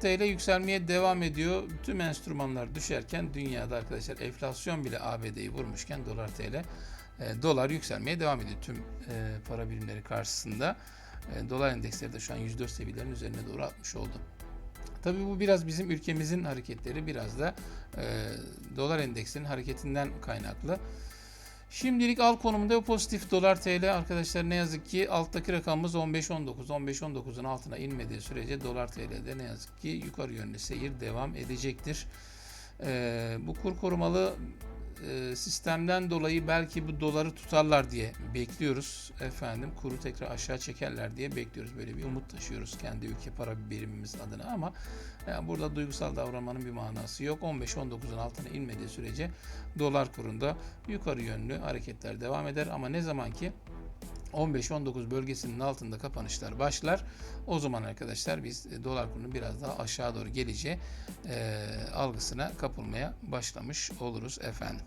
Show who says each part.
Speaker 1: TL yükselmeye devam ediyor. Tüm enstrümanlar düşerken dünyada arkadaşlar enflasyon bile ABD'yi vurmuşken dolar TL e, dolar yükselmeye devam ediyor tüm e, para birimleri karşısında. E, dolar endeksleri de şu an 104 seviyelerin üzerine doğru atmış oldu. Tabii bu biraz bizim ülkemizin hareketleri biraz da e, dolar endeksinin hareketinden kaynaklı. Şimdilik al konumunda pozitif dolar TL arkadaşlar ne yazık ki alttaki rakamımız 15.19. 15.19'un altına inmediği sürece dolar TL'de ne yazık ki yukarı yönlü seyir devam edecektir. Ee, bu kur korumalı e, sistemden dolayı belki bu doları tutarlar diye bekliyoruz efendim. Kuru tekrar aşağı çekerler diye bekliyoruz. Böyle bir umut taşıyoruz kendi ülke para birimimiz adına ama yani burada duygusal davranmanın bir manası yok. 15-19'un altına inmediği sürece dolar kurunda yukarı yönlü hareketler devam eder ama ne zaman ki 15-19 bölgesinin altında kapanışlar başlar. O zaman arkadaşlar biz e, dolar kurunun biraz daha aşağı doğru geleceği e, algısına kapılmaya başlamış oluruz efendim.